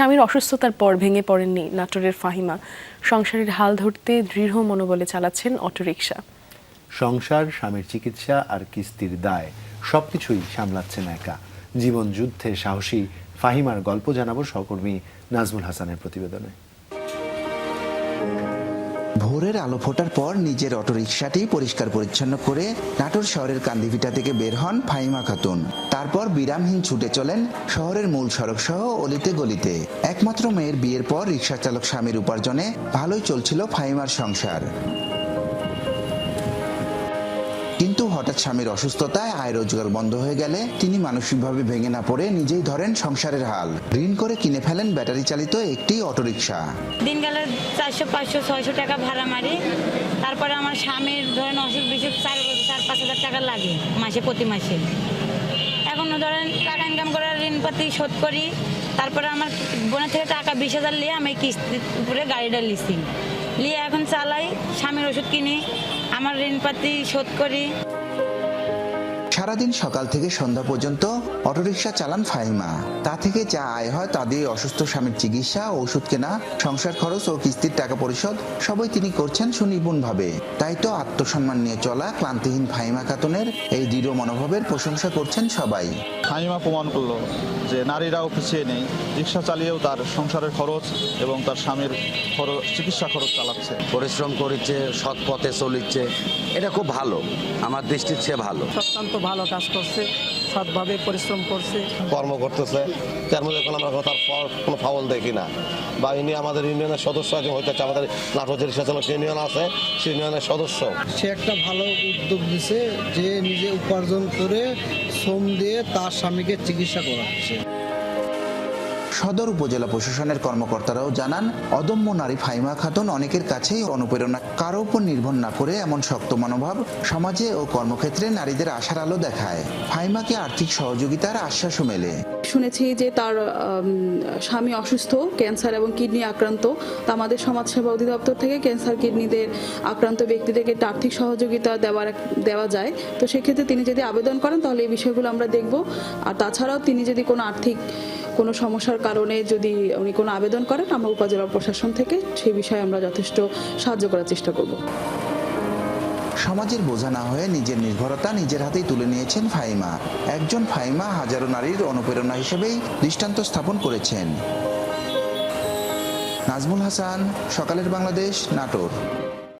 স্বামীর অসুস্থতার পর ভেঙে পড়েননি নাটোরের ফাহিমা। সংসারের হাল ধরতে দৃঢ় মনোবলে চালাচ্ছেন অটোরিকশা। সংসার, স্বামীর চিকিৎসা আর কিস্তির দায়, সবকিছুই সামলাচ্ছেন একা। জীবন যুদ্ধে সাহসী, ফাহিমার গল্প জানাব সহকর্মী নাজমুল হাসানের প্রতিবেদনে। ভোরের আলো ফোটার পর নিজের অটোরিকশাটি পরিষ্কার পরিচ্ছন্ন করে নাটোর শহরের কান্দিভিটা থেকে বের হন ফাইমা খাতুন। তারপর বিরামহীন ছুটে চলেন শহরের মূল সড়ক সহ অলিতে গলিতে। একমাত্র মেয়ের বিয়ের পর রিক্সা চালক স্বামীর উপার্জনে ভালোই চলছিল ফাইমার সংসার। হঠাৎ স্বামীর অসুস্থতায় আয় রোজগার বন্ধ হয়ে গেলে তিনি মানসিকভাবে ভেঙে না পড়ে নিজেই ধরেন সংসারের হাল। ঋণ করে কিনে ফেলেন ব্যাটারি চালিত একটি অটোরিকশা। দিন গেলে চারশো, পাঁচশো, ছয়শো টাকা ভাড়া মারি। তারপরে আমার স্বামীর ধরেন অসুখ বিসুখ চার চার পাঁচ হাজার টাকা লাগে মাসে, প্রতি মাসে। এখন ধরেন টাকা ইনকাম করে ঋণপাতি শোধ করি। তারপরে আমার বোনের থেকে টাকা বিশ হাজার নিয়ে আমি কিস্তির উপরে গাড়িটা লিছি। নিয়ে এখন চালাই, স্বামীর ওষুধ কিনি, আমার ঋণপাতি শোধ করি। সারাদিন সকাল থেকে সন্ধ্যা পর্যন্ত অটোরিকশা চালান ফাহিমা তা থেকে যা আয় হয় তা দিয়ে অসুস্থ স্বামীর চিকিৎসা ওষুধ কেনা সংসার খরচ ও কিস্তির টাকা পরিশোধ সবই তিনি করছেন সুনিপুণভাবে। তাই তো আত্মসম্মান নিয়ে চলা ক্লান্তিহীন ফাহিমা খাতুনের এই দৃঢ় মনোভাবের প্রশংসা করছেন সবাই। হাইমা প্রমাণ করল যে নারীরাও পিছিয়ে নেই রিক্সা চালিয়েও তার সংসারের খরচ এবং তার স্বামীর খরচ চিকিৎসা খরচ চালাচ্ছে। পরিশ্রম করেছে সৎ পথে চলিচ্ছে এটা খুব ভালো আমার দৃষ্টির চেয়ে ভালো। অত্যন্ত ভালো কাজ করছে সৎভাবে পরিশ্রম করছে। কর্ম করতেছে। তার মধ্যে এখন আমরা তার ফল কোনো ফাউল দেখি না। বা ইনি আমাদের ইউনিয়নের সদস্য আছে হয়তো আমাদের নাটোর জেলা ইউনিয়ন আছে? সে ইউনিয়নের সদস্য। সে একটা ভালো উদ্যোগ দিছে যে নিজে উপার্জন করে শ্রম দিয়ে তার স্বামীকে চিকিৎসা করাচ্ছে। সদর উপজেলা প্রশাসনের কর্মকর্তারাও জানান, অদম্য নারী ফাইমা খাতুন অনেকের কাছেই অনুপ্রেরণা। কারও উপর নির্ভর না করে এমন শক্ত মনোভাব সমাজে ও কর্মক্ষেত্রে নারীদের আশার আলো দেখায়। ফাইমাকে আর্থিক সহযোগিতার আশ্বাসও মেলে। শুনেছি যে তার স্বামী অসুস্থ, ক্যান্সার এবং কিডনি আক্রান্ত। তা আমাদের সমাজসেবা অধিদপ্তর থেকে ক্যান্সার কিডনিদের আক্রান্ত ব্যক্তিদেরকে আর্থিক সহযোগিতা দেওয়ার দেওয়া যায়। তো সেক্ষেত্রে তিনি যদি আবেদন করেন, তাহলে এই বিষয়গুলো আমরা দেখব। আর তাছাড়াও তিনি যদি কোনো আর্থিক কোনো সমস্যার কারণে যদি উনি কোনো আবেদন করেন, আমরা উপজেলা প্রশাসন থেকে সেই বিষয়ে আমরা যথেষ্ট সাহায্য করার চেষ্টা করব। সমাজের বোঝা না হয়ে নিজের নির্ভরতা নিজের হাতেই তুলে নিয়েছেন ফাইমা একজন ফাইমা হাজারো নারীর অনুপ্রেরণা হিসেবেই দৃষ্টান্ত স্থাপন করেছেন। নাজমুল হাসান, সকালের বাংলাদেশ, নাটোর।